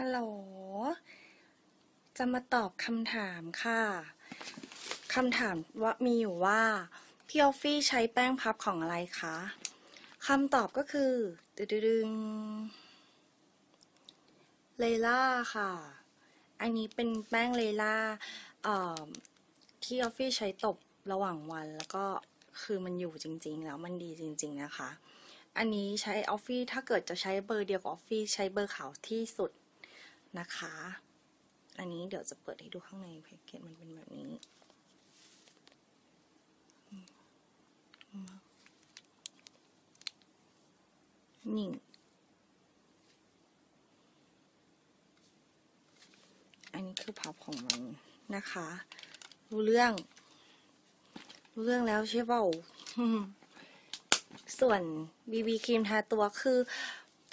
ฮัลโหล จะมาตอบคำถามค่ะ คำถามว่ามีอยู่ว่า พี่ออฟฟี่ใช้แป้งพับของอะไรคะ คำตอบก็คือดึดึงเลล่าค่ะ อันนี้เป็นแป้งเลล่าที่ออฟฟี่ใช้ตบระหว่างวันแล้วก็คือมันอยู่จริง ๆ แล้วมันดีจริง ๆ นะคะ อันนี้ใช้ออฟฟี่ถ้าเกิดจะใช้เบอร์เดียวกับออฟฟี่ใช้เบอร์ขาวที่สุด นะคะ อันนี้เดี๋ยวจะเปิดให้ดูข้างในแพ็กเกจมันเป็นแบบนี้นี่อันนี้คือพับของมันนะคะ รู้เรื่อง รู้เรื่องแล้วใช่เปล่าส่วน BB ครีมทาตัวคือ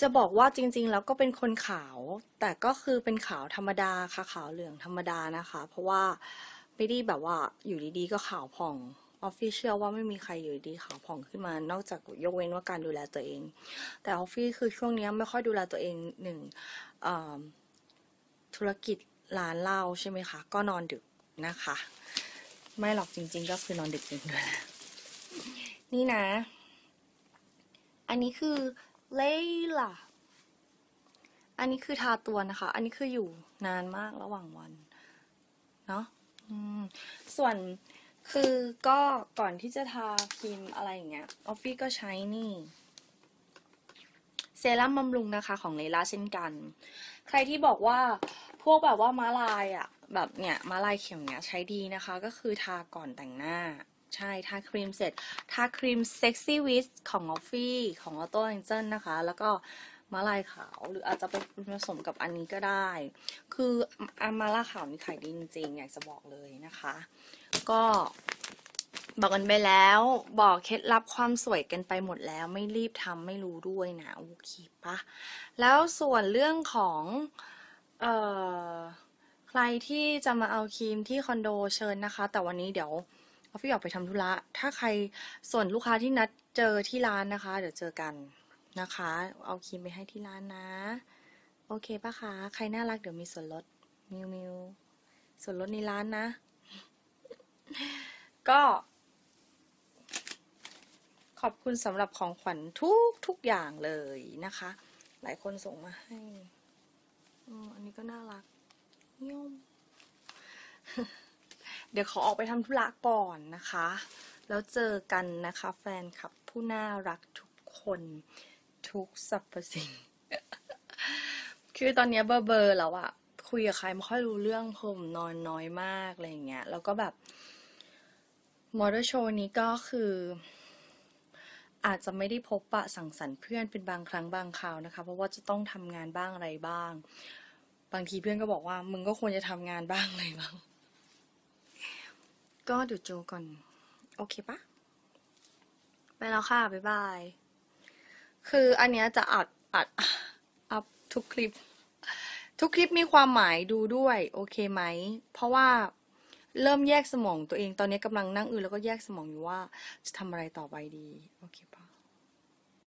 จะบอกว่าจริง ๆ แล้วก็เป็นคนขาว แต่ก็คือเป็นขาวธรรมดาค่ะขาวเหลืองธรรมดานะคะ เพราะว่าไม่ได้แบบว่าอยู่ดีๆ ก็ขาวผ่องออฟฟิเชียลว่าไม่มีใครอยู่ดีๆขาวผ่องขึ้นมา นอกจากยกเว้นว่าการดูแลตัวเอง แต่ออฟฟี่คือช่วงนี้ไม่ค่อยดูแลตัวเองหนึ่งธุรกิจร้านเหล้าใช่ไหมคะ ก็นอนดึกนะคะ ไม่หรอกจริง ๆ ก็คือนอนดึกจริงด้วยนนี่นะ อันนี้คือ เลล่าอันนี้คือทาตัวนะคะ อันนี้คืออยู่นานมากระหว่างวัน เนาะส่วนคือก็ก่อนที่จะทาครีมอะไรอย่างเงี้ยออฟฟี่ก็ใช้นี่เซรั่มบำรุงนะคะของเลล่าเช่นกัน ใครที่บอกว่าพวกแบบว่าม้าลายอะแบบเนี้ยม้าลายเข็มเนี้ยใช้ดีนะคะ ก็คือทาก่อนแต่งหน้า ใช่ทาครีมเสร็จทาครีมเซ็กซี่วิสของออฟฟี่ของออโต้แองเจิลนะคะ แล้วก็มาลายขาวหรืออาจจะไปผสมกับอันนี้ก็ได้ คืออามาลาขาวนี่ขายดีจริงๆ อยากจะบอกเลยนะคะ ก็บอกกันไปแล้วบอกเคล็ดลับความสวยกันไปหมดแล้วไม่รีบทำไม่รู้ด้วยนะโอเคปะแล้วส่วนเรื่องของเอ่อใครที่จะมาเอาครีมที่คอนโดเชิญนะคะ แต่วันนี้เดี๋ยว ออฟฟี่ออกไปทำธุระ ถ้าใครส่วนลูกค้าที่นัดเจอที่ร้านนะคะ เดี๋ยวเจอกันนะคะ เอาครีมไปให้ที่ร้านนะ โอเคปะคะ ใครน่ารักเดี๋ยวมีส่วนลด มิวมิวส่วนลดในร้านนะ ก็ ขอบคุณสำหรับของขวัญทุกทุกอย่างเลยนะคะ หลายคนส่งมาให้อันนี้ก็น่ารักย่ม เดี๋ยวขอออกไปทำธุระก่อนนะคะ แล้วเจอกันนะคะ แฟนคลับผู้น่ารักทุกคนทุกสรรพสิ่ง คือตอนนี้เบอร์เบอร์แล้วอะคุยกับใครไม่ค่อยรู้เรื่องผมนอนน้อยมากอะไรอย่างเงี้ย แล้วก็แบบมอเตอร์โชว์นี้ก็คือ อาจจะไม่ได้พบปะสังสรรค์เพื่อนเป็นบางครั้งบางคราวนะคะ เพราะว่าจะต้องทำงานบ้างอะไรบ้าง บางทีเพื่อนก็บอกว่า มึงก็ควรจะทำงานบ้างอะไรบ้าง ก็ดูโจก่อน โอเคปะไปแล้วค่ะ บ๊ายบาย คืออันเนี้ยจะอัดอัดอัพทุกคลิป ทุกคลิปมีความหมายดูด้วย โอเคไหม เพราะว่าเริ่มแยกสมองตัวเอง ตอนนี้กำลังนั่งอือแล้วก็แยกสมองอยู่ว่า จะทำอะไรต่อไปดี โอเคปะ